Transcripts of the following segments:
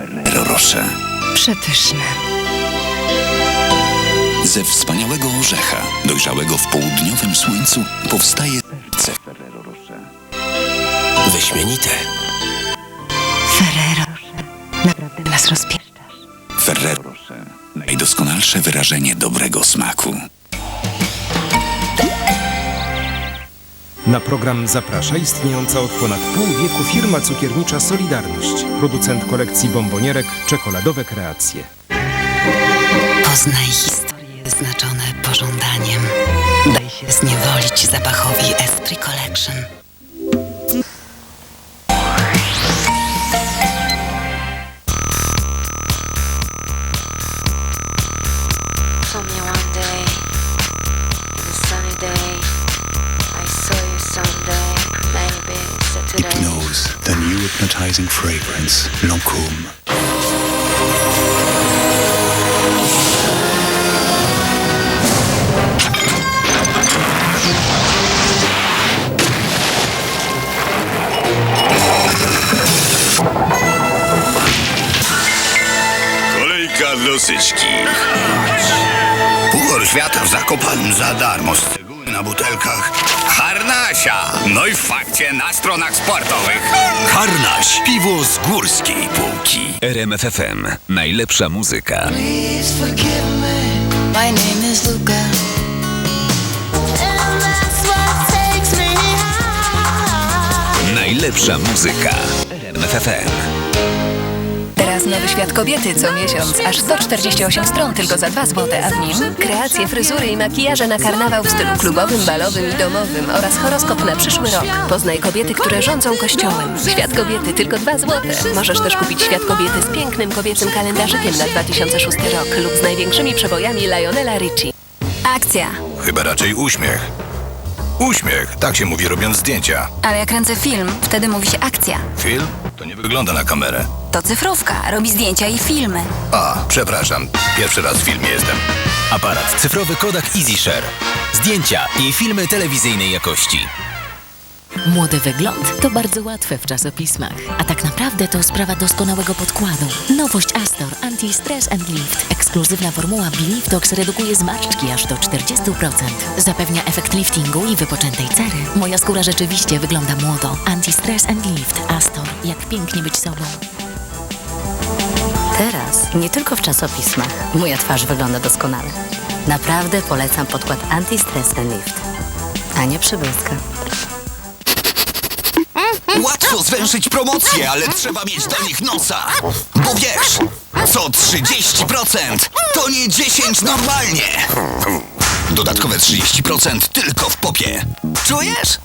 Ferrero Rocher. Przepyszne. Ze wspaniałego orzecha, dojrzałego w południowym słońcu, powstaje Rocher. Wyśmienite. Ferrero. Naprawdę nas rozpieszczasz. Ferrero Rocher. Najdoskonalsze wyrażenie dobrego smaku. Na program zaprasza istniejąca od ponad pół wieku firma cukiernicza Solidarność, producent kolekcji bombonierek Czekoladowe Kreacje. Poznaj historie wyznaczone pożądaniem. Daj się zniewolić zapachowi Esprit Collection. Hypnose, the new hypnotizing fragrance, Lancôme. Kolejka do syczki. Puchar świata w Zakopanem za darmo. Szczegóły na butelkach. Harnasia! No i w fakcie na stronach sportowych. Harnaś, piwo z górskiej półki. RMFFM. Najlepsza muzyka. Please forgive me. My name is Luca. And that's what takes me high. Najlepsza muzyka. RMFFM. Teraz nowy świat kobiety co miesiąc. Aż 148 stron tylko za 2 zł, a w nim kreacje, fryzury i makijaże na karnawał w stylu klubowym, balowym i domowym oraz horoskop na przyszły rok. Poznaj kobiety, które rządzą kościołem. Świat kobiety tylko 2 zł. Możesz też kupić świat kobiety z pięknym kobiecym kalendarzykiem na 2006 rok lub z największymi przebojami Lionela Richie. Akcja. Chyba raczej uśmiech. Uśmiech, tak się mówi robiąc zdjęcia. Ale jak kręcę film, wtedy mówi się akcja. Film? To nie wygląda na kamerę. To cyfrówka. Robi zdjęcia i filmy. A, przepraszam. Pierwszy raz w filmie jestem. Aparat cyfrowy Kodak EasyShare. Zdjęcia i filmy telewizyjnej jakości. Młody wygląd to bardzo łatwe w czasopismach, a tak naprawdę to sprawa doskonałego podkładu. Nowość Astor Anti-Stress and Lift. Ekskluzywna formuła Biliftox redukuje zmarszczki aż do 40%. Zapewnia efekt liftingu i wypoczętej cery. Moja skóra rzeczywiście wygląda młodo. Anti-Stress and Lift. Astor. Jak pięknie być sobą. Teraz nie tylko w czasopismach moja twarz wygląda doskonale. Naprawdę polecam podkład Anti-Stress Lift. Ania Przybylska. Łatwo zwęszyć promocje, ale trzeba mieć do nich nosa. Bo wiesz, co 30% to nie 10 normalnie. Dodatkowe 30% tylko w popie. Czujesz?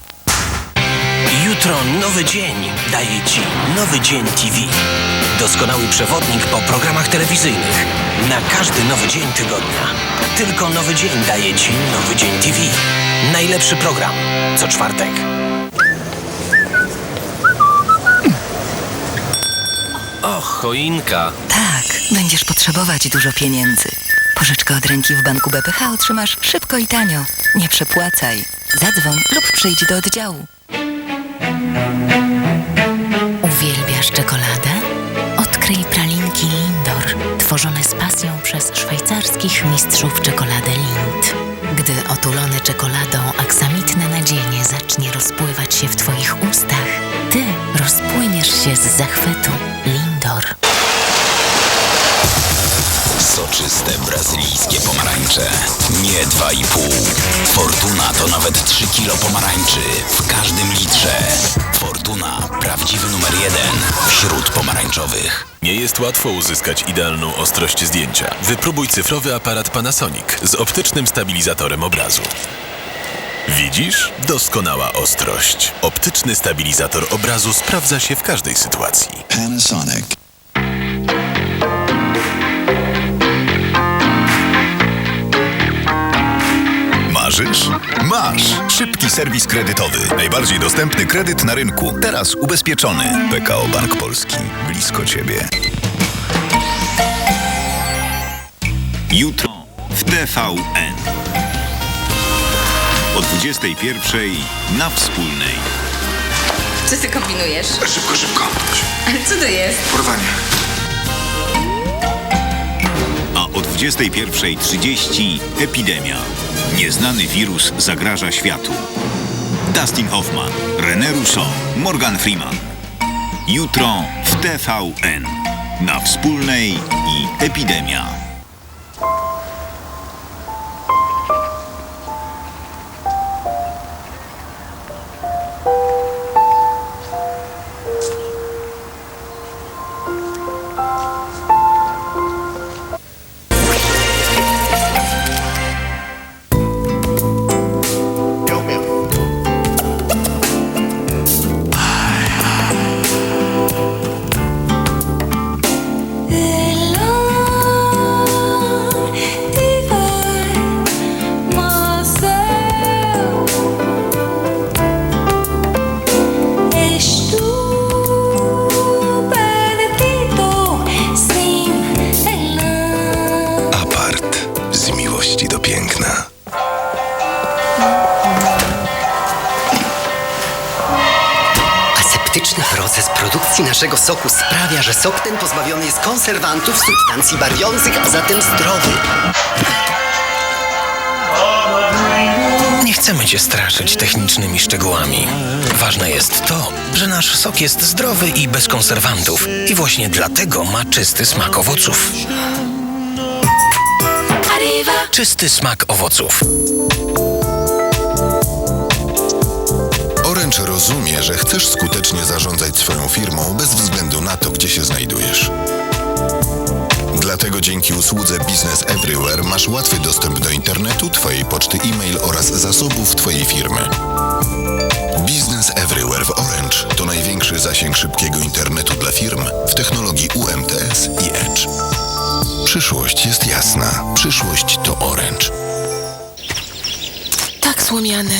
Jutro nowy dzień daje Ci Nowy Dzień TV. Doskonały przewodnik po programach telewizyjnych. Na każdy nowy dzień tygodnia. Tylko Nowy Dzień daje Ci Nowy Dzień TV. Najlepszy program. Co czwartek. Och, choinka. Tak, będziesz potrzebować dużo pieniędzy. Pożyczkę od ręki w banku BPH otrzymasz szybko i tanio. Nie przepłacaj. Zadzwoń lub przyjdź do oddziału. Uwielbiasz czekoladę? Odkryj pralinki Lindor, tworzone z pasją przez szwajcarskich mistrzów czekolady Lind. Gdy otulone czekoladą aksamitne nadzienie zacznie rozpływać się w Twoich ustach, Ty rozpłyniesz się z zachwytu. Lindor. Soczyste brazylijskie pomarańcze. Nie 2,5. Fortuna to nawet 3 kilo pomarańczy w każdym litrze. Fortuna, prawdziwy numer jeden wśród pomarańczowych. Nie jest łatwo uzyskać idealną ostrość zdjęcia. Wypróbuj cyfrowy aparat Panasonic z optycznym stabilizatorem obrazu. Widzisz? Doskonała ostrość. Optyczny stabilizator obrazu sprawdza się w każdej sytuacji. Panasonic. Masz! Szybki serwis kredytowy. Najbardziej dostępny kredyt na rynku. Teraz ubezpieczony. PKO Bank Polski. Blisko Ciebie. Jutro w TVN. O 21 na wspólnej. Co ty kombinujesz? Szybko, szybko. Ale co to jest? Porwanie. 21.30 epidemia. Nieznany wirus zagraża światu. Dustin Hoffman, René Rousseau, Morgan Freeman. Jutro w TVN. Na wspólnej i epidemia. Piękna. Aseptyczny proces produkcji naszego soku sprawia, że sok ten pozbawiony jest konserwantów, substancji barwiących, a zatem zdrowy. Nie chcemy cię straszyć technicznymi szczegółami. Ważne jest to, że nasz sok jest zdrowy i bez konserwantów. I właśnie dlatego ma czysty smak owoców. Czysty smak owoców. Orange rozumie, że chcesz skutecznie zarządzać swoją firmą bez względu na to, gdzie się znajdujesz. Dlatego dzięki usłudze Business Everywhere masz łatwy dostęp do internetu, twojej poczty e-mail oraz zasobów twojej firmy. Business Everywhere w Orange to największy zasięg szybkiego internetu dla firm w technologii UMTS i Edge. Przyszłość jasna. Przyszłość to Orange. Tak słomiany.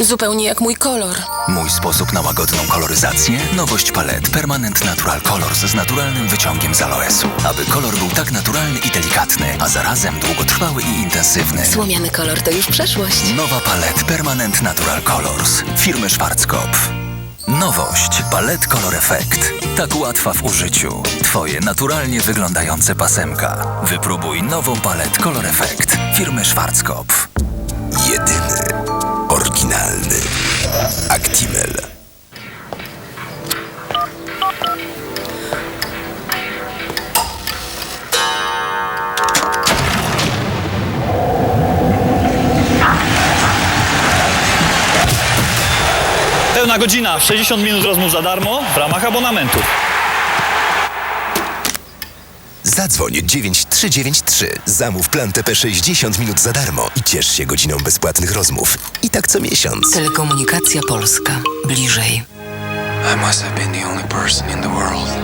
Zupełnie jak mój kolor. Mój sposób na łagodną koloryzację? Nowość palet Permanent Natural Colors z naturalnym wyciągiem z aloesu. Aby kolor był tak naturalny i delikatny, a zarazem długotrwały i intensywny. Słomiany kolor to już przeszłość. Nowa palet Permanent Natural Colors firmy Schwarzkopf. Nowość Palet Color Effect. Tak łatwa w użyciu. Twoje naturalnie wyglądające pasemka. Wypróbuj nową palet Color Effect firmy Schwarzkopf. Jedyny, godzina, 60 minut rozmów za darmo w ramach abonamentu. Zadzwoń 9393. Zamów plan TP 60 minut za darmo i ciesz się godziną bezpłatnych rozmów. I tak co miesiąc. Telekomunikacja Polska. Bliżej. I must have been the only person in the world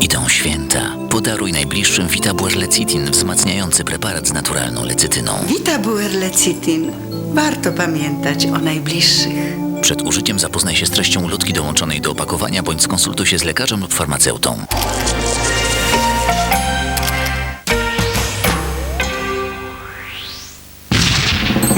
Idą święta. Podaruj najbliższym Vitabuer Lecitin, wzmacniający preparat z naturalną lecytyną. Vitabuer Lecitin. Warto pamiętać o najbliższych. Przed użyciem zapoznaj się z treścią ulotki dołączonej do opakowania bądź skonsultuj się z lekarzem lub farmaceutą.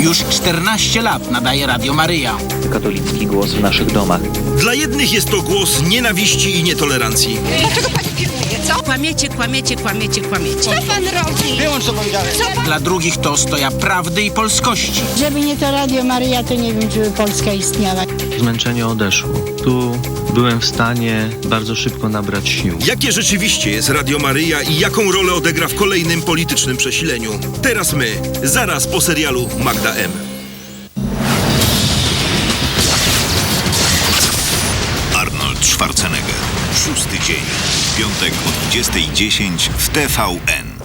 Już 14 lat nadaje Radio Maryja. Katolicki głos w naszych domach. Dla jednych jest to głos nienawiści i nietolerancji. Dlaczego pani filmuje, co? Kłamiecie, kłamiecie, kłamiecie, kłamiecie. Co pan robi? Wyłącz co powiedziałem. Dla drugich to stoja prawdy i polskości. Żeby nie to Radio Maryja, to nie wiem, czy by Polska istniała. Zmęczenie odeszło. Tu byłem w stanie bardzo szybko nabrać sił. Jakie rzeczywiście jest Radio Maryja i jaką rolę odegra w kolejnym politycznym przesileniu? Teraz my, zaraz po serialu Magda M. Arnold Schwarzenegger. Szósty dzień. Piątek o 20.10 w TVN.